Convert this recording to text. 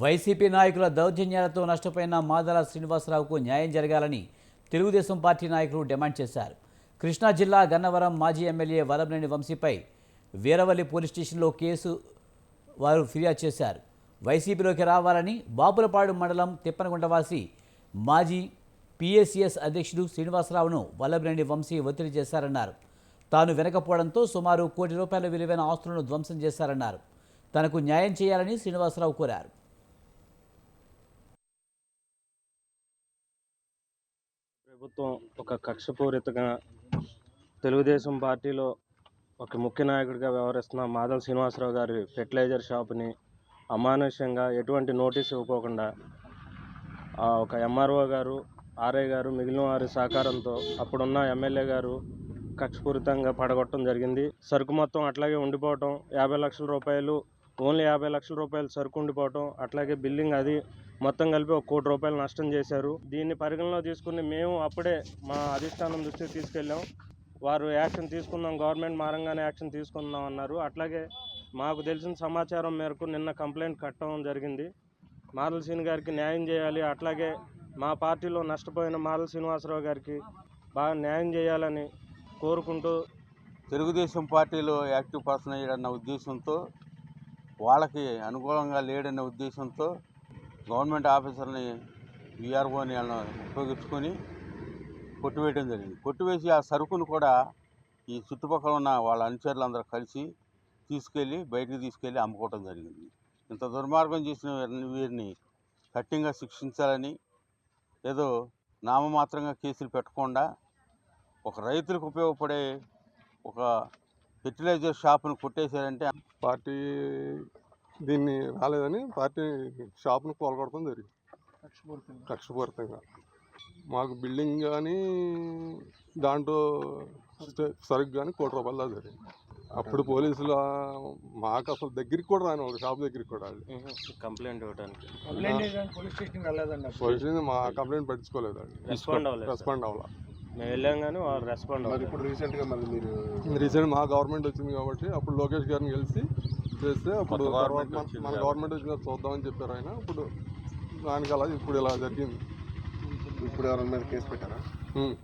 YCP నాయకుల దౌర్జన్యాలతో నష్టపోయిన మాదాల శ్రీనివాసరావుకు న్యాయం జరగాలని తెలుగుదేశం పార్టీ నాయకులు డిమాండ్ చేశారు. కృష్ణా జిల్లా గన్నవరం మాజీ ఎమ్మెల్యే వలభనేని వంశీపై వీరవల్లి పోలీస్ స్టేషన్లో కేసు వారు ఫిర్యాదు చేశారు. వైసీపీలోకి రావాలని బాపులపాడు మండలం తిప్పనగుంటవాసి మాజీ పిఎస్సిఎస్ అధ్యక్షుడు శ్రీనివాసరావును వల్లభనేని వంశీ ఒత్తిడి చేశారన్నారు. తాను వెనకపోవడంతో సుమారు కోటి రూపాయల విలువైన ఆస్తులను ధ్వంసం చేశారన్నారు. తనకు న్యాయం చేయాలని శ్రీనివాసరావు కోరారు. ప్రభుత్వం ఒక కక్షపూరితంగా తెలుగుదేశం పార్టీలో ఒక ముఖ్య నాయకుడిగా వ్యవహరిస్తున్న మాధవ శ్రీనివాసరావు గారి ఫెర్టిలైజర్ షాప్ని అమానుష్యంగా ఎటువంటి నోటీస్ ఇవ్వకుండా ఒక ఎంఆర్ఓ గారు ఆర్ఐ గారు మిగిలిన వారి సహకారంతో అప్పుడున్న ఎమ్మెల్యే గారు కక్షపూరితంగా పడగొట్టడం జరిగింది. సరుకు మొత్తం అట్లాగే ఉండిపోవటం యాభై లక్షల రూపాయలు ఓన్లీ యాభై లక్షల రూపాయలు సరుకు ఉండిపోవటం అట్లాగే బిల్లింగ్ అది మొత్తం కలిపి ఒక కోటి రూపాయలు నష్టం చేశారు. దీన్ని పరిగణలో తీసుకుని మేము అప్పుడే మా అధిష్టానం దృష్టికి తీసుకెళ్ళాం. వారు యాక్షన్ తీసుకుందాం గవర్నమెంట్ మారంగానే యాక్షన్ తీసుకుందాం అన్నారు. అట్లాగే మాకు తెలిసిన సమాచారం మేరకు నిన్న కంప్లైంట్ కట్టడం జరిగింది. మారల శ్రీని గారికి న్యాయం చేయాలి అట్లాగే మా పార్టీలో నష్టపోయిన మారల శ్రీనివాసరావు గారికి బాగా న్యాయం చేయాలని కోరుకుంటూ తెలుగుదేశం పార్టీలో యాక్టివ్ పర్సన్ అయ్యాడన్న ఉద్దేశంతో వాళ్ళకి అనుకూలంగా లేడన్న ఉద్దేశంతో గవర్నమెంట్ ఆఫీసర్ని విఆర్ఓని ఉపయోగించుకొని కొట్టివేయడం జరిగింది. కొట్టివేసి ఆ సరుకును కూడా ఈ చుట్టుపక్కల ఉన్న వాళ్ళ అనుచరులు అందరూ కలిసి తీసుకెళ్ళి బయటికి తీసుకెళ్ళి అమ్ముకోవటం జరిగింది. ఇంత దుర్మార్గం చేసిన వీరిని వీరిని కఠినంగా శిక్షించాలని ఏదో నామమాత్రంగా కేసులు పెట్టకుండా ఒక రైతులకు ఉపయోగపడే ఒక ఫెర్టిలైజర్ షాప్ను కొట్టేశారంటే పార్టీ దీన్ని రాలేదని పార్టీ షాప్ను కోలగొడతాం జరిగింది. కక్షపూరితంగా. మాకు బిల్డింగ్ కానీ దాంట్లో సరుకు కానీ కోటి రూపాయలు జరిగింది. అప్పుడు పోలీసులు మాకు అసలు దగ్గరికి కూడా రాని వాళ్ళు షాప్ దగ్గరికి కూడా వాళ్ళు కంప్లైంట్ ఇవ్వడానికి పోలీస్ స్టేషన్ మా కంప్లైంట్ పట్టించుకోలేదు. రెస్పాండ్ అవ్వాల. మేము వెళ్ళాం కానీ వాళ్ళు రెస్పాండ్ అవ్వలేదు ఇప్పుడు రీసెంట్గా మళ్ళీ మీరు రీసెంట్ మా గవర్నమెంట్ వచ్చింది కాబట్టి అప్పుడు లోకేష్ గారిని కలిసి చేస్తే అప్పుడు తర్వాత మన-. గవర్నమెంట్ వచ్చిన చూద్దామని చెప్పారు ఆయన ఇప్పుడు దానికి అలా ఇప్పుడు ఇలా జరిగింది ఇప్పుడు ఎవరి మీద కేసు పెట్టారా.